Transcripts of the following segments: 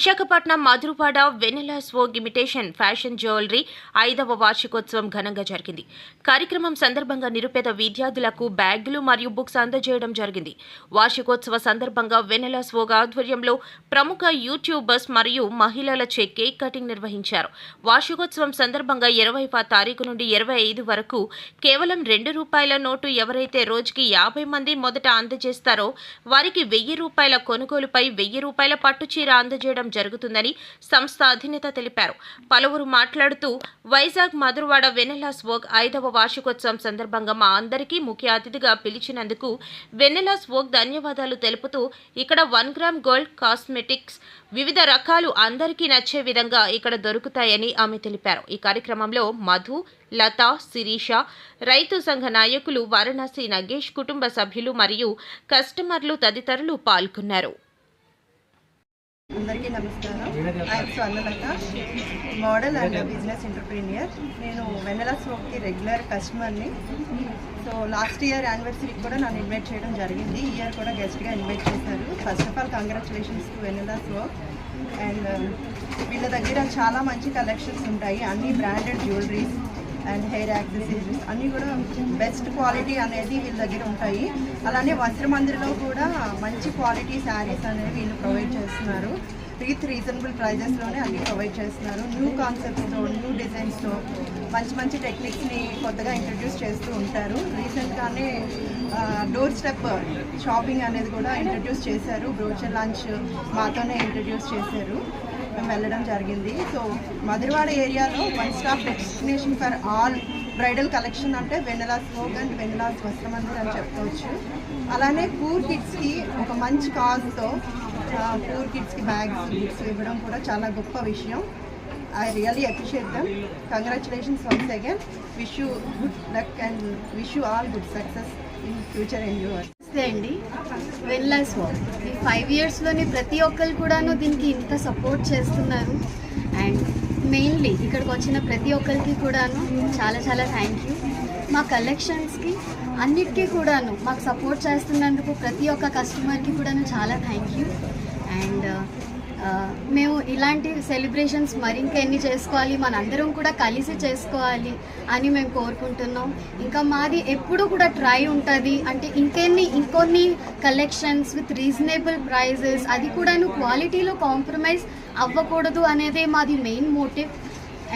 విశాఖపట్నం మధురపాడ వెనెలా స్వో imitation fashion jewellery ఐదవ వార్షికోత్సవం ఘనంగా జరిగింది. కార్యక్రమం సందర్భంగా నిరుపేద విద్యార్థులకు బ్యాగులు మరియు బుక్స్ అందజేయడం జరిగింది. వార్షికోత్సవ సందర్భంగా వెనెలా స్వోగ్ ఆధ్వర్యంలో ప్రముఖ యూట్యూబర్స్ మరియు మహిళలచే కేక్ కటింగ్ నిర్వహించారు. వార్షికోత్సవం సందర్భంగా ఇరవైవ తారీఖు నుండి ఇరవై ఐదు వరకు కేవలం రెండు రూపాయల నోటు ఎవరైతే రోజుకి యాభై మంది మొదట అందజేస్తారో వారికి వెయ్యి రూపాయల కొనుగోలుపై వెయ్యి రూపాయల పట్టు చీర అందజేయడం జరుగుతుందని సంస్థ అధినేత తెలిపారు. పలువురు మాట్లాడుతూ వైజాగ్ మధురవాడ వెన్నెలాస్ స్వోగ్ ఐదవ వార్షికోత్సవం సందర్భంగా మా అందరికీ ముఖ్య అతిథిగా పిలిచినందుకు వెన్నెలాస్ స్వోగ్ ధన్యవాదాలు తెలుపుతూ ఇక్కడ వన్ గ్రామ్ గోల్డ్ కాస్మెటిక్స్ వివిధ రకాలు అందరికీ నచ్చే విధంగా ఇక్కడ దొరుకుతాయని ఆమె తెలిపారు. ఈ కార్యక్రమంలో మధు లత శిరీష రైతు సంఘ నాయకులు వారణాసి నగేష్ కుటుంబ సభ్యులు మరియు కస్టమర్లు తదితరులు పాల్గొన్నారు. అందరికీ నమస్కారం. I'm Swarnalatha model and business entrepreneur. నేను వెన్నెల సోప్కి రెగ్యులర్ కస్టమర్ని. సో లాస్ట్ ఇయర్ యానివర్సరీకి కూడా నన్ను ఇన్వైట్ చేయడం జరిగింది. ఈ ఇయర్ కూడా గెస్ట్గా ఇన్వైట్ చేశారు. First of all congratulations to Vennela shop and వీళ్ళ దగ్గర చాలా మంచి కలెక్షన్స్ ఉంటాయి. అన్ని branded jewelleries. And hair accessories అన్నీ కూడా బెస్ట్ క్వాలిటీ అనేది వీళ్ళ దగ్గర ఉంటాయి. అలానే వస్త్రమందిరిలో కూడా మంచి క్వాలిటీ శారీస్ అనేవి వీళ్ళు ప్రొవైడ్ చేస్తున్నారు. విత్ రీజనబుల్ ప్రైజెస్లోనే అన్ని ప్రొవైడ్ చేస్తున్నారు. న్యూ కాన్సెప్ట్స్తో న్యూ డిజైన్స్తో మంచి మంచి టెక్నిక్స్ని కొత్తగా ఇంట్రడ్యూస్ చేస్తూ ఉంటారు. రీసెంట్గానే డోర్ స్టెప్ షాపింగ్ అనేది కూడా ఇంట్రడ్యూస్ చేశారు. బ్రోచర్ లంచ్ మాతోనే ఇంట్రడ్యూస్ చేశారు. మేము వెళ్ళడం జరిగింది. సో మధురవాడ ఏరియాలో one stop destination for all bridal collection అంటే వెన్నెలా స్మోక్ అండ్ వెన్నెలా వస్త్రమందిర్ అని చెప్పుకోవచ్చు అలానే పూర్ కిడ్స్కి ఒక మంచి కాజ్తో పూర్ కిడ్స్కి బ్యాగ్స్ గిఫ్ట్స్ ఇవ్వడం కూడా చాలా గొప్ప విషయం. I really appreciate them congratulations once again wish you good luck and wish you all good success future and నమస్తే అండి. వెల్లాస్ వాక్ ఈ ఫైవ్ ఇయర్స్లోనే ప్రతి ఒక్కరు కూడాను దీనికి ఇంత సపోర్ట్ చేస్తున్నారు. అండ్ మెయిన్లీ ఇక్కడికి వచ్చిన ప్రతి ఒక్కరికి కూడాను చాలా చాలా థ్యాంక్ యూ మా కలెక్షన్స్కి అన్నిటికీ కూడాను మాకు సపోర్ట్ చేస్తున్నందుకు ప్రతి ఒక్క కస్టమర్కి కూడాను చాలా థ్యాంక్ యూ అండ్ మేము ఇలాంటి సెలబ్రేషన్స్ మరింకెన్ని చేసుకోవాలి మనందరం కూడా కలిసి చేసుకోవాలి అని మేము కోరుకుంటున్నాం. ఇంకా మాది ఎప్పుడు కూడా ట్రై ఉంటుంది. అంటే ఇంకెన్ని ఇంకొన్ని కలెక్షన్స్ విత్ రీజనబుల్ ప్రైజెస్ అది కూడాను క్వాలిటీలో కాంప్రమైజ్ అవ్వకూడదు అనేదే మాది మెయిన్ మోటివ్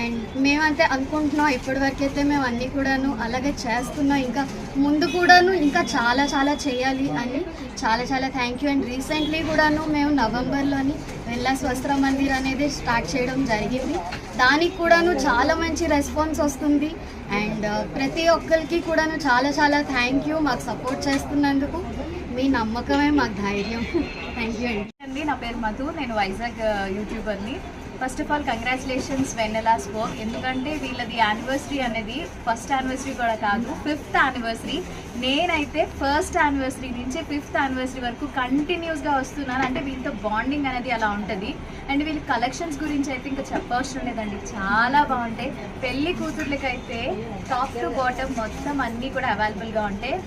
అండ్ మేమైతే అనుకుంటున్నాం ఇప్పటివరకైతే మేము అన్నీ కూడాను అలాగే చేస్తున్నాం. ఇంకా ముందు కూడాను ఇంకా చాలా చాలా చేయాలి అని చాలా చాలా థ్యాంక్ యూ అండ్ రీసెంట్లీ కూడాను మేము నవంబర్లోని వెళ్ళా స్వస్త్ర మందిర్ అనేది స్టార్ట్ చేయడం జరిగింది. దానికి కూడాను చాలా మంచి రెస్పాన్స్ వస్తుంది. అండ్ uh, ప్రతి ఒక్కరికి కూడాను చాలా చాలా థ్యాంక్ యూ మాకు సపోర్ట్ చేస్తున్నందుకు మీ నమ్మకమే మాకు ధైర్యం. థ్యాంక్ యూ అండి. అండి నా పేరు మధు. నేను Vizag uh, యూట్యూబర్ని first of all congratulations Vennela's work ఎందుకంటే వీళ్ళది యానివర్సరీ అనేది ఫస్ట్ యానివర్సరీ కూడా కాదు ఫిఫ్త్ యానివర్సరీ నేనైతే ఫస్ట్ యానివర్సరీ నుంచి ఫిఫ్త్ యానివర్సరీ వరకు కంటిన్యూస్గా వస్తున్నాను. అంటే వీళ్ళతో బాండింగ్ అనేది అలా ఉంటుంది. అండ్ వీళ్ళ కలెక్షన్స్ గురించి అయితే ఇంకా చెప్పవసరం లేదండి. చాలా బాగుంటాయి. పెళ్ళి కూతుర్లకైతే టాప్ టు బాటమ్ మొత్తం అన్నీ కూడా అవైలబుల్గా ఉంటాయి.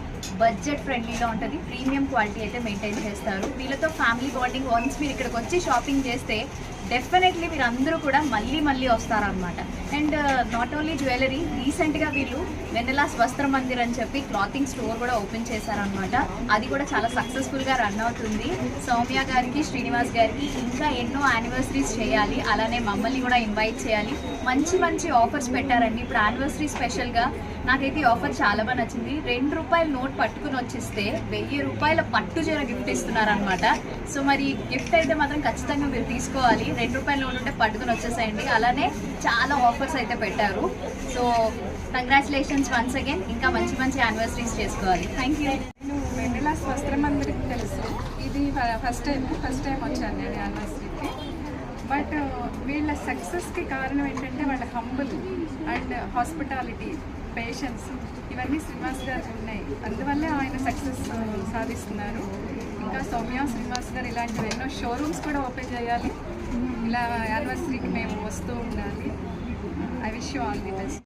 బడ్జెట్ ఫ్రెండ్లీగా ఉంటుంది. ప్రీమియం క్వాలిటీ అయితే మెయింటైన్ చేస్తారు. వీళ్ళతో ఫ్యామిలీ బాండింగ్ వన్స్ మీరు ఇక్కడికి వచ్చి షాపింగ్ చేస్తే డెఫినెట్లీ మీరు అందరూ కూడా మళ్ళీ మళ్ళీ వస్తారనమాట అండ్ నాట్ ఓన్లీ జ్యువెలరీ రీసెంట్గా వీళ్ళు వెన్నెలాస్ వస్త్ర మందిర్ అని చెప్పి క్లాతింగ్ స్టోర్ కూడా ఓపెన్ చేశారనమాట అది కూడా చాలా సక్సెస్ఫుల్గా రన్ అవుతుంది. సౌమ్య గారికి శ్రీనివాస్ గారికి ఇంకా ఎన్నో యానివర్సరీస్ చేయాలి. అలానే మమ్మల్ని కూడా ఇన్వైట్ చేయాలి. మంచి మంచి ఆఫర్స్ పెట్టారండి. ఇప్పుడు యానివర్సరీ స్పెషల్గా నాకైతే ఈ ఆఫర్ చాలా బాగా నచ్చింది. రెండు రూపాయల నోట్ పట్టుకుని వచ్చేస్తే వెయ్యి రూపాయల పట్టు చీర గిఫ్ట్ ఇస్తున్నారనమాట సో మరి గిఫ్ట్ అయితే మాత్రం ఖచ్చితంగా మీరు తీసుకోవాలి. రెండు రూపాయల నోట్ ఉంటే పట్టుకుని వచ్చేసేయండి. అలానే చాలా ఆఫర్స్ అయితే పెట్టారు. సో కంగ్రాచులేషన్స్ వన్స్ అగైన్ ఇంకా మంచి మంచి యానివర్సరీస్ చేసుకోవాలి. థ్యాంక్ యూ నేను వెన్నెలాస్ తెలుసు. ఇది ఫస్ట్ టైం ఫస్ట్ టైం వచ్చాను నేను యానివర్సరీకి బట్ వీళ్ళ సక్సెస్కి కారణం ఏంటంటే వాళ్ళ హంబుల్ అండ్ హాస్పిటాలిటీ పేషెన్స్ ఇవన్నీ శ్రీనివాస్ గారికి ఉన్నాయి. అందువల్లే ఆయన సక్సెస్ సాధిస్తున్నారు. ఇంకా సౌమ్య శ్రీనివాస్ గారు ఇలాంటివి ఎన్నో షోరూమ్స్ కూడా ఓపెన్ చేయాలి. ఇలా యానివర్సరీకి మేము వస్తూ ఉండాలి. I wish you all the best